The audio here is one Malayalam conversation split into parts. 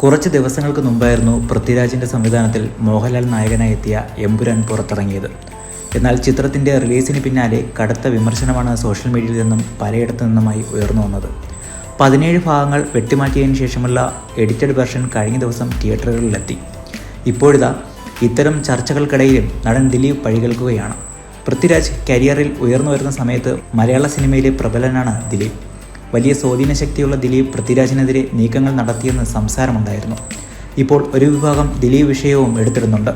കുറച്ച് ദിവസങ്ങൾക്ക് മുമ്പായിരുന്നു പൃഥ്വിരാജിന്റെ സംവിധാനത്തിൽ മോഹൻലാൽ നായകനായി എത്തിയ എമ്പുരാൻ പുറത്തിറങ്ങിയത്. എന്നാൽ ചിത്രത്തിന്റെ റിലീസിന് പിന്നാലെ കടുത്ത വിമർശനമാണ് സോഷ്യൽ മീഡിയയിൽ നിന്നും പലയിടത്തു നിന്നുമായി ഉയർന്നു വന്നത്. പതിനേഴ് ഭാഗങ്ങൾ വെട്ടിമാറ്റിയതിന് ശേഷമുള്ള എഡിറ്റഡ് വെർഷൻ കഴിഞ്ഞ ദിവസം തിയേറ്ററുകളിലെത്തി. ഇപ്പോഴിതാ ഇത്തരം ചർച്ചകൾക്കിടയിലും നടൻ ദിലീപ് പഴികൾക്കുകയാണ് പൃഥ്വിരാജ് കരിയറിൽ ഉയർന്നു വരുന്ന സമയത്ത് മലയാള സിനിമയിലെ പ്രബലനാണ് ദിലീപ്. വലിയ സ്വാധീന ശക്തിയുള്ള ദിലീപ് പൃഥ്വിരാജിനെതിരെ നീക്കങ്ങൾ നടത്തിയെന്ന് സംസാരമുണ്ടായിരുന്നു. ഇപ്പോൾ ഒരു വിഭാഗം ദിലീപ് വിഷയവും എടുത്തിടുന്നുണ്ട്.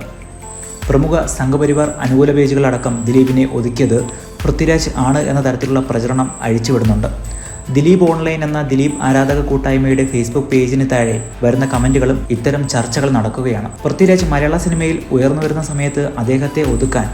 പ്രമുഖ സംഘപരിവാർ അനുകൂല പേജുകളടക്കം ദിലീപിനെ ഒതുക്കിയത് പൃഥ്വിരാജ് ആണ് എന്ന തരത്തിലുള്ള പ്രചരണം അഴിച്ചുവിടുന്നുണ്ട്. ദിലീപ് ഓൺലൈൻ എന്ന ദിലീപ് ആരാധക കൂട്ടായ്മയുടെ ഫേസ്ബുക്ക് പേജിന് താഴെ വരുന്ന കമന്റുകളും ഇത്തരം ചർച്ചകൾ നടക്കുകയാണ്. പൃഥ്വിരാജ് മലയാള സിനിമയിൽ ഉയർന്നു വരുന്ന സമയത്ത് അദ്ദേഹത്തെ ഒതുക്കാൻ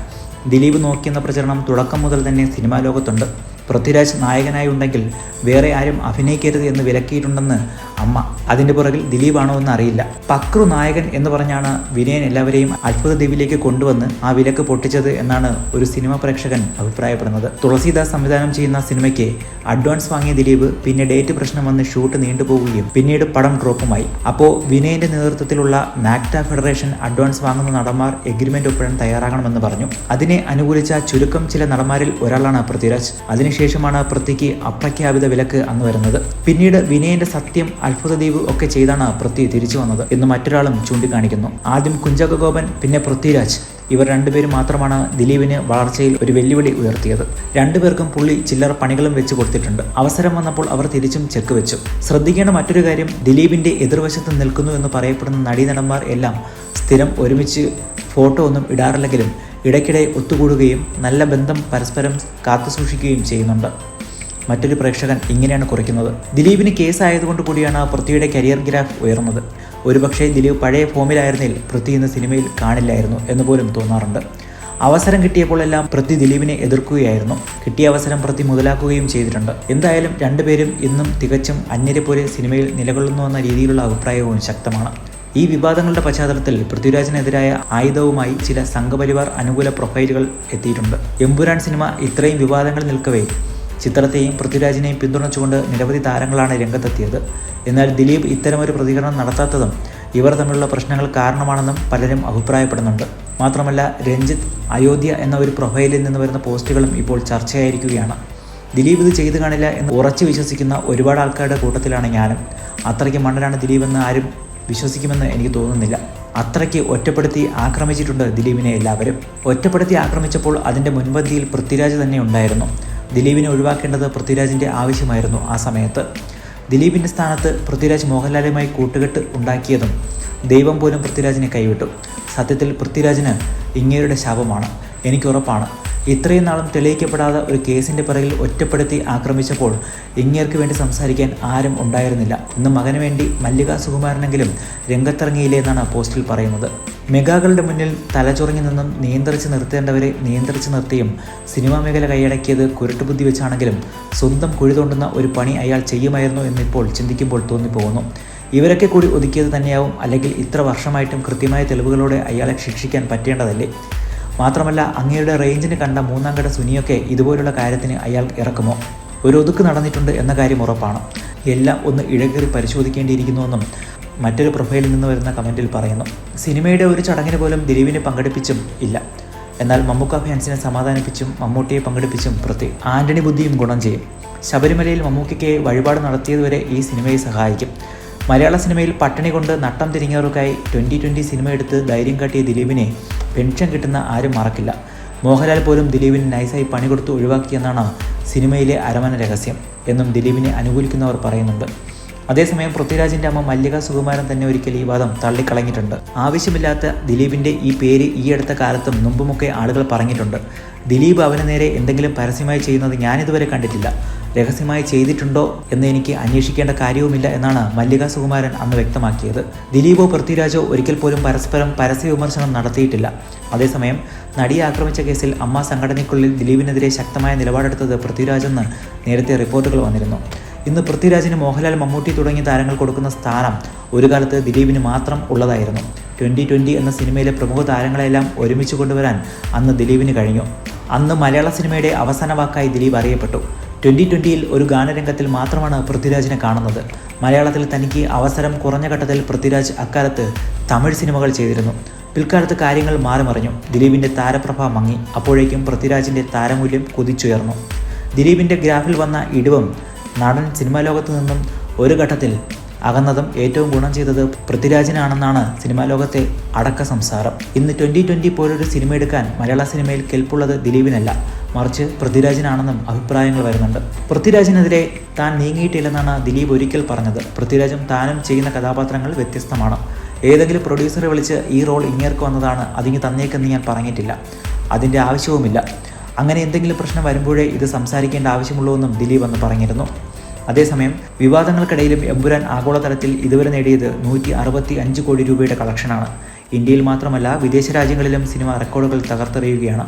ദിലീപ് നോക്കിയെന്ന പ്രചരണം തുടക്കം മുതൽ തന്നെ സിനിമാ ലോകത്തുണ്ട്. പൃഥ്വിരാജ് നായകനായി ഉണ്ടെങ്കിൽ വേറെ ആരും അഭിനയിക്കരുത് എന്ന് വിലക്കിയിട്ടുണ്ടെന്ന് അമ്മ. അതിന്റെ പുറകിൽ ദിലീപാണോ എന്ന് അറിയില്ല. പക്രു നായകൻ എന്ന് പറഞ്ഞാണ് വിനയൻ എല്ലാവരെയും അത്ഭുത ദ്വീപിലേക്ക് കൊണ്ടുവന്ന് ആ വിലക്ക് പൊട്ടിച്ചത് എന്നാണ് ഒരു സിനിമ പ്രേക്ഷകൻ അഭിപ്രായപ്പെടുന്നത്. തുളസീദാസ് സംവിധാനം ചെയ്യുന്ന സിനിമയ്ക്ക് അഡ്വാൻസ് വാങ്ങിയ ദിലീപ് പിന്നെ ഡേറ്റ് പ്രശ്നം വന്ന് ഷൂട്ട് നീണ്ടുപോവുകയും പിന്നീട് പടം ഡ്രോപ്പുമായി. അപ്പോൾ വിനയന്റെ നേതൃത്വത്തിലുള്ള നാക്ട ഫെഡറേഷൻ അഡ്വാൻസ് വാങ്ങുന്ന നടന്മാർ എഗ്രിമെന്റ് ഒപ്പിടാൻ തയ്യാറാകണമെന്ന് പറഞ്ഞു. അതിനെ അനുകൂലിച്ച ചുരുക്കം ചില നടന്മാരിൽ ഒരാളാണ് പൃഥ്വിരാജ്. അതിനുശേഷമാണ് പൃഥ്വിക്ക് അപ്രഖ്യാപിത വിലക്ക് അന്ന് വരുന്നത്. പിന്നീട് വിനയന്റെ സത്യം അത്ഭുതദ്വീപ് ഒക്കെ ചെയ്താണ് പൃഥ്വി തിരിച്ചു വന്നത് എന്ന് മറ്റൊരാളും ചൂണ്ടിക്കാണിക്കുന്നു. ആദ്യം കുഞ്ചാക്ക ഗോപൻ പിന്നെ പൃഥ്വിരാജ്. ഇവർ രണ്ടുപേരും മാത്രമാണ് ദിലീപിന് വളർച്ചയിൽ ഒരു വെല്ലുവിളി ഉയർത്തിയത്. രണ്ടുപേർക്കും പുള്ളി ചില്ലറ പണികളും വെച്ച് കൊടുത്തിട്ടുണ്ട്. അവസരം വന്നപ്പോൾ അവർ തിരിച്ചും ചെക്ക് വെച്ചു. ശ്രദ്ധിക്കേണ്ട മറ്റൊരു കാര്യം ദിലീപിന്റെ എതിർവശത്ത് നിൽക്കുന്നു എന്ന് പറയപ്പെടുന്ന നടീനടന്മാർ എല്ലാം സ്ഥിരം ഒരുമിച്ച് ഫോട്ടോ ഒന്നും ഇടാറില്ലെങ്കിലും ഇടയ്ക്കിടെ ഒത്തുകൂടുകയും നല്ല ബന്ധം പരസ്പരം കാത്തുസൂക്ഷിക്കുകയും ചെയ്യുന്നുണ്ട്. മറ്റൊരു പ്രേക്ഷകൻ ഇങ്ങനെയാണ് കുറിക്കുന്നത്. ദിലീപിന് കേസായതുകൊണ്ട് കൂടിയാണ് പൃഥ്വിയുടെ കരിയർ ഗ്രാഫ് ഉയർന്നത്. ഒരുപക്ഷെ ദിലീപ് പഴയ ഫോമിലായിരുന്നിൽ പൃഥ്വി ഇന്ന് സിനിമയിൽ കാണില്ലായിരുന്നു എന്ന് പോലും തോന്നാറുണ്ട്. അവസരം കിട്ടിയപ്പോഴെല്ലാം പൃഥ്വി ദിലീപിനെ എതിർക്കുകയായിരുന്നു. കിട്ടിയ അവസരം പ്രതി മുതലാക്കുകയും ചെയ്തിട്ടുണ്ട്. എന്തായാലും രണ്ടുപേരും ഇന്നും തികച്ചും അന്യരെ പോലെ സിനിമയിൽ നിലകൊള്ളുന്നു എന്ന രീതിയിലുള്ള അഭിപ്രായവും ശക്തമാണ്. ഈ വിവാദങ്ങളുടെ പശ്ചാത്തലത്തിൽ പൃഥ്വിരാജിനെതിരായ ആയുധവുമായി ചില സംഘപരിവാർ അനുകൂല പ്രൊഫൈലുകൾ എത്തിയിട്ടുണ്ട്. എമ്പുരാൻ സിനിമ ഇത്രയും വിവാദങ്ങൾ നിൽക്കവേ ചിത്രത്തെയും പൃഥ്വിരാജിനെയും പിന്തുണച്ചുകൊണ്ട് നിരവധി താരങ്ങളാണ് രംഗത്തെത്തിയത്. എന്നാൽ ദിലീപ് ഇത്തരമൊരു പ്രതികരണം നടത്താത്തതും ഇവർ തമ്മിലുള്ള പ്രശ്നങ്ങൾ കാരണമാണെന്നും പലരും അഭിപ്രായപ്പെടുന്നുണ്ട്. മാത്രമല്ല രഞ്ജിത്ത് അയോധ്യ എന്ന ഒരു പ്രൊഫൈലിൽ നിന്ന് വരുന്ന പോസ്റ്റുകളും ഇപ്പോൾ ചർച്ചയായിരിക്കുകയാണ്. ദിലീപ് ഇത് ചെയ്തു കാണില്ല എന്ന് ഉറച്ചു വിശ്വസിക്കുന്ന ഒരുപാട് ആൾക്കാരുടെ കൂട്ടത്തിലാണ് ഞാനും. അത്രയ്ക്ക് മണ്ണനാണ് ദിലീപ് എന്ന് ആരും വിശ്വസിക്കുമെന്ന് എനിക്ക് തോന്നുന്നില്ല. അത്രയ്ക്ക് ഒറ്റപ്പെടുത്തി ആക്രമിച്ചിട്ടുണ്ട് ദിലീപിനെ എല്ലാവരും. ഒറ്റപ്പെടുത്തി ആക്രമിച്ചപ്പോൾ അതിന്റെ മുൻപന്തിയിൽ പൃഥ്വിരാജ് തന്നെ ഉണ്ടായിരുന്നു. ദിലീപിനെ ഒഴിവാക്കേണ്ടത് പൃഥ്വിരാജിന്റെ ആവശ്യമായിരുന്നു ആ സമയത്ത്. ദിലീപിന്റെ സ്ഥാനത്ത് പൃഥ്വിരാജ് മോഹൻലാലുമായി കൂട്ടുകെട്ട് ഉണ്ടാക്കിയതും ദൈവം പോലും പൃഥ്വിരാജിനെ കൈവിട്ടു. സത്യത്തിൽ പൃഥ്വിരാജിന് ഇങ്ങേരുടെ ശാപമാണ്. എനിക്കുറപ്പാണ് ഇത്രയും നാളും തെളിയിക്കപ്പെടാതെ ഒരു കേസിന്റെ പിറകിൽ ഒറ്റപ്പെടുത്തി ആക്രമിച്ചപ്പോൾ ഇങ്ങേർക്ക് വേണ്ടി സംസാരിക്കാൻ ആരും ഉണ്ടായിരുന്നില്ല. ഇന്ന് മകന് വേണ്ടി മല്ലിക സുകുമാരനെങ്കിലും രംഗത്തിറങ്ങിയില്ലേ എന്നാണ് പോസ്റ്റിൽ പറയുന്നത്. മെഗാകളുടെ മുന്നിൽ തലചൊറിഞ്ഞു നിന്നും നിയന്ത്രിച്ച് നിർത്തേണ്ടവരെ നിയന്ത്രിച്ച് നിർത്തിയും സിനിമാ മേഖല കൈയടക്കിയത് കുരുട്ടുബുദ്ധി വെച്ചാണെങ്കിലും സ്വന്തം കുഴി തോണ്ടുന്ന ഒരു പണി അയാൾ ചെയ്യുമായിരുന്നു എന്നിപ്പോൾ ചിന്തിക്കുമ്പോൾ തോന്നിപ്പോകുന്നു. ഇവരൊക്കെ കൂടി ഒതുക്കിയത് തന്നെയാവും അല്ലെങ്കിൽ ഇത്ര വർഷമായിട്ടും കൃത്യമായ തെളിവുകളോടെ അയാളെ ശിക്ഷിക്കാൻ പറ്റേണ്ടതല്ലേ? മാത്രമല്ല അങ്ങയുടെ റേഞ്ചിന് കണ്ട മൂന്നാം കട സുനിയൊക്കെ ഇതുപോലുള്ള കാര്യത്തിന് അയാൾ ഇറക്കുമോ? ഒരു ഒതുക്ക് നടന്നിട്ടുണ്ട് എന്ന കാര്യം ഉറപ്പാണ്. എല്ലാം ഒന്ന് ഇഴകേറി പരിശോധിക്കേണ്ടിയിരിക്കുന്നുവെന്നും മറ്റൊരു പ്രൊഫൈലിൽ നിന്ന് വരുന്ന കമന്റിൽ പറയുന്നു സിനിമയുടെ ഒരു ചടങ്ങിന് പോലും ദിലീപിനെ പങ്കെടുപ്പിച്ചും ഇല്ല. എന്നാൽ മമ്മൂക്ക ഫാൻസിനെ സമാധാനിപ്പിച്ചും മമ്മൂട്ടിയെ പങ്കെടുപ്പിച്ചും പ്രതി ആന്റണി ബുദ്ധിയും ഗുണം ചെയ്യും. ശബരിമലയിൽ മമ്മൂക്കയ്ക്ക് വഴിപാട് നടത്തിയതുവരെ ഈ സിനിമയെ സഹായിക്കും. മലയാള സിനിമയിൽ പട്ടിണി കൊണ്ട് നട്ടം തിരിഞ്ഞവർക്കായി ട്വന്റി ട്വന്റി സിനിമ എടുത്ത് ധൈര്യം കാട്ടിയ ദിലീപിനെ പെൻഷൻ കിട്ടുന്ന ആരും മറക്കില്ല. മോഹൻലാൽ പോലും ദിലീപിന് നൈസായി പണി കൊടുത്ത് ഒഴിവാക്കിയെന്നാണ് സിനിമയിലെ അരമന രഹസ്യം എന്നും ദിലീപിനെ അനുകൂലിക്കുന്നവർ പറയുന്നുണ്ട്. അതേസമയം പൃഥ്വിരാജിന്റെ അമ്മ മല്ലിക സുകുമാരൻ തന്നെ ഒരിക്കൽ ഈ വാദം തള്ളിക്കളഞ്ഞിട്ടുണ്ട്. ആവശ്യമില്ലാത്ത ദിലീപിന്റെ ഈ പേര് ഈ അടുത്ത കാലത്തും മുമ്പുമൊക്കെ ആളുകൾ പറഞ്ഞിട്ടുണ്ട്. ദിലീപ് അവന് നേരെ എന്തെങ്കിലും പരസ്യമായി ചെയ്യുന്നത് ഞാനിതുവരെ കണ്ടിട്ടില്ല. രഹസ്യമായി ചെയ്തിട്ടുണ്ടോ എന്ന് എനിക്ക് അന്വേഷിക്കേണ്ട കാര്യവുമില്ല എന്നാണ് മല്ലിക സുകുമാരൻ അന്ന് വ്യക്തമാക്കിയത്. ദിലീപോ പൃഥ്വിരാജോ ഒരിക്കൽ പോലും പരസ്പരം പരസ്യ വിമർശനം നടത്തിയിട്ടില്ല. അതേസമയം നടിയെ ആക്രമിച്ച കേസിൽ അമ്മ സംഘടനയ്ക്കുള്ളിൽ ദിലീപിനെതിരെ ശക്തമായ നിലപാടെടുത്തത് പൃഥ്വിരാജെന്ന് നേരത്തെ റിപ്പോർട്ടുകൾ വന്നിരുന്നു. ഇന്ന് പൃഥ്വിരാജിന് മോഹൻലാൽ മമ്മൂട്ടി തുടങ്ങിയ താരങ്ങൾ കൊടുക്കുന്ന സ്ഥാനം ഒരു കാലത്ത് ദിലീപിന് മാത്രം ഉള്ളതായിരുന്നു. ട്വന്റി ട്വന്റി എന്ന സിനിമയിലെ പ്രമുഖ താരങ്ങളെല്ലാം ഒരുമിച്ച് കൊണ്ടുവരാൻ അന്ന് ദിലീപിന് കഴിഞ്ഞു. അന്ന് മലയാള സിനിമയുടെ അവസാന വാക്കായി ദിലീപ് അറിയപ്പെട്ടു. ട്വന്റി ട്വന്റിയിൽ ഒരു ഗാനരംഗത്തിൽ മാത്രമാണ് പൃഥ്വിരാജിനെ കാണുന്നത്. മലയാളത്തിൽ തനിക്ക് അവസരം കുറഞ്ഞ ഘട്ടത്തിൽ പൃഥ്വിരാജ് അക്കാലത്ത് തമിഴ് സിനിമകൾ ചെയ്തിരുന്നു. പിൽക്കാലത്ത് കാര്യങ്ങൾ മാറിമറിഞ്ഞു. ദിലീപിന്റെ താരപ്രഭ മങ്ങി. അപ്പോഴേക്കും പൃഥ്വിരാജിന്റെ താരമൂല്യം കുതിച്ചുയർന്നു. ദിലീപിന്റെ ഗ്രാഫിൽ വന്ന ഇടിവും നടൻ സിനിമാ ലോകത്തു നിന്നും ഒരു ഘട്ടത്തിൽ അകന്നതും ഏറ്റവും ഗുണം ചെയ്തത് പൃഥ്വിരാജിനാണെന്നാണ് സിനിമാ ലോകത്തെ അടക്ക സംസാരം. ഇന്ന് ട്വന്റി ട്വന്റി പോലൊരു സിനിമ എടുക്കാൻ മലയാള സിനിമയിൽ കെൽപ്പുള്ളത് ദിലീപിനല്ല മറിച്ച് പൃഥ്വിരാജിനാണെന്നും അഭിപ്രായങ്ങൾ വരുന്നുണ്ട്. പൃഥ്വിരാജിനെതിരെ താൻ നീങ്ങിയിട്ടില്ലെന്നാണ് ദിലീപ് ഒരിക്കൽ പറഞ്ഞത്. പൃഥ്വിരാജും താനും ചെയ്യുന്ന കഥാപാത്രങ്ങൾ വ്യത്യസ്തമാണ്. ഏതെങ്കിലും പ്രൊഡ്യൂസറെ വിളിച്ച് ഈ റോൾ ഇങ്ങേർക്ക് വന്നതാണ് അതിങ്ങ് തന്നേക്കെന്ന് ഞാൻ പറഞ്ഞിട്ടില്ല. അതിന്റെ ആവശ്യവുമില്ല. അങ്ങനെ എന്തെങ്കിലും പ്രശ്നം വരുമ്പോഴേ ഇത് സംസാരിക്കേണ്ട ആവശ്യമുള്ളൂ എന്നും ദിലീപ് അന്ന് പറഞ്ഞിരുന്നു. അതേസമയം വിവാദങ്ങൾക്കിടയിലും എമ്പുരാൻ ആഗോളതലത്തിൽ ഇതുവരെ നേടിയത് നൂറ്റി അറുപത്തി അഞ്ച് കോടി രൂപയുടെ കളക്ഷനാണ്. ഇന്ത്യയിൽ മാത്രമല്ല വിദേശ രാജ്യങ്ങളിലും സിനിമ റെക്കോർഡുകൾ തകർത്തെറിയുകയാണ്.